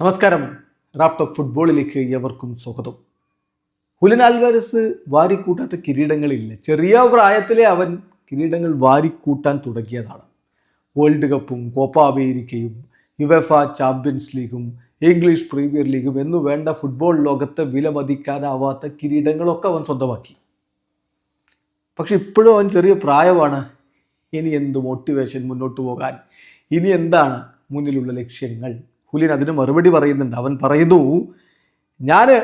നമസ്കാരം. Raft of ഫുട്ബോളിലേക്ക് എവർക്കും സ്വാഗതം. ഹുലൻ ആൽവാരസ് വാരിക്കൂട്ടാത്ത കിരീടങ്ങളില്ല. ചെറിയ പ്രായത്തിലെ അവൻ കിരീടങ്ങൾ വാരിക്കൂട്ടാൻ തുടങ്ങിയതാണ്. വേൾഡ് കപ്പും കോപ്പ അമേരിക്കയും യുവഫ ചാമ്പ്യൻസ് ലീഗും ഇംഗ്ലീഷ് പ്രീമിയർ ലീഗും എന്നു വേണ്ട ഫുട്ബോൾ ലോകത്തെ വിലമതിക്കാനാവാത്ത കിരീടങ്ങളൊക്കെ അവൻ സ്വന്തമാക്കി. പക്ഷെ ഇപ്പോഴും അവൻ ചെറിയ പ്രായമാണ്. ഇനി എന്ത് മോട്ടിവേഷൻ മുന്നോട്ട് പോകാൻ? ഇനി എന്താണ് മുന്നിലുള്ള ലക്ഷ്യങ്ങൾ? ഹുലിൻ അതിന് മറുപടി പറയുന്നുണ്ട്. അവൻ പറയുന്നു ഞാൻ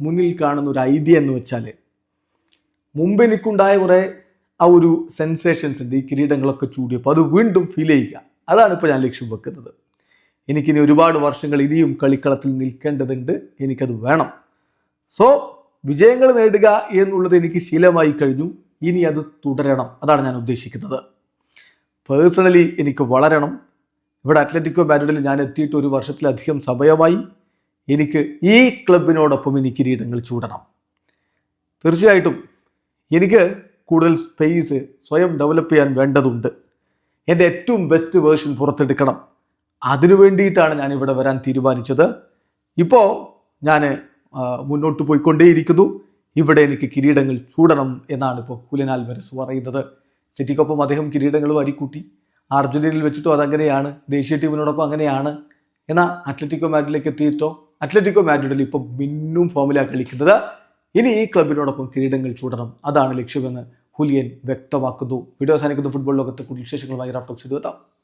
മുന്നിൽ കാണുന്ന ഒരു ഐഡിയ എന്ന് വെച്ചാൽ മുമ്പ് എനിക്കുണ്ടായ കുറേ ആ ഒരു സെൻസേഷൻസ് ഉണ്ട് ഈ കിരീടങ്ങളൊക്കെ ചൂടിയപ്പോൾ അത് വീണ്ടും ഫീൽ ചെയ്യുക. അതാണ് ഇപ്പോൾ ഞാൻ ലക്ഷ്യം വെക്കുന്നത്. എനിക്കിനി ഒരുപാട് വർഷങ്ങൾ ഇനിയും കളിക്കളത്തിൽ നിൽക്കേണ്ടതുണ്ട്. എനിക്കത് വേണം. സോ വിജയങ്ങൾ നേടുക എന്നുള്ളത് എനിക്ക് ശീലമായി കഴിഞ്ഞു. ഇനി അത് തുടരണം. അതാണ് ഞാൻ ഉദ്ദേശിക്കുന്നത്. പേഴ്സണലി എനിക്ക് വളരണം. ഇവിടെ അത്ലറ്റിക്കോ മാഡ്രിഡിൽ ഞാൻ എത്തിയിട്ട് ഒരു വർഷത്തിലധികം സമയമായി. എനിക്ക് ഈ ക്ലബിനോടൊപ്പം എനിക്ക് കിരീടങ്ങൾ ചൂടണം. തീർച്ചയായിട്ടും എനിക്ക് കൂടുതൽ സ്പേസ് സ്വയം ഡെവലപ്പ് ചെയ്യാൻ വേണ്ടതുണ്ട്. എന്റെ ഏറ്റവും ബെസ്റ്റ് വേർഷൻ പുറത്തെടുക്കണം. അതിനു വേണ്ടിയിട്ടാണ് ഞാൻ ഇവിടെ വരാൻ തീരുമാനിച്ചത്. ഇപ്പോൾ ഞാൻ മുന്നോട്ട് പോയിക്കൊണ്ടേയിരിക്കുന്നു. ഇവിടെ എനിക്ക് കിരീടങ്ങൾ ചൂടണം എന്നാണ് ഇപ്പോൾ കുലനാൽ വരസ് പറയുന്നത്. സിറ്റിക്കൊപ്പം അദ്ദേഹം കിരീടങ്ങൾ വരിക്കൂട്ടി. അർജന്റീനയിൽ വെച്ചിട്ടോ അതങ്ങനെയാണ് ദേശീയ ടീമിനോടൊപ്പം അങ്ങനെയാണ്. എന്നാൽ അത്ലറ്റിക്കോ മാഡ്രിഡിലേക്ക് എത്തിയിട്ടോ? അത്ലറ്റിക്കോ മാഡ്രിഡിൽ ഇപ്പോൾ മിന്നും ഫോമിലാണ് കളിക്കുന്നത് ഇനി ഈ ക്ലബിനോടൊപ്പം കിരീടങ്ങൾ ചൂടണം. അതാണ് ലക്ഷ്യമെന്ന് ഹുലിയൻ വ്യക്തമാക്കുന്നു. വീഡിയോ അവസാനിക്കുന്ന. ഫുട്ബോൾ ലോകത്തെ കൂടുതൽ വിശേഷങ്ങളുമായി റാഫ്റ്റോക്സ് എത്താം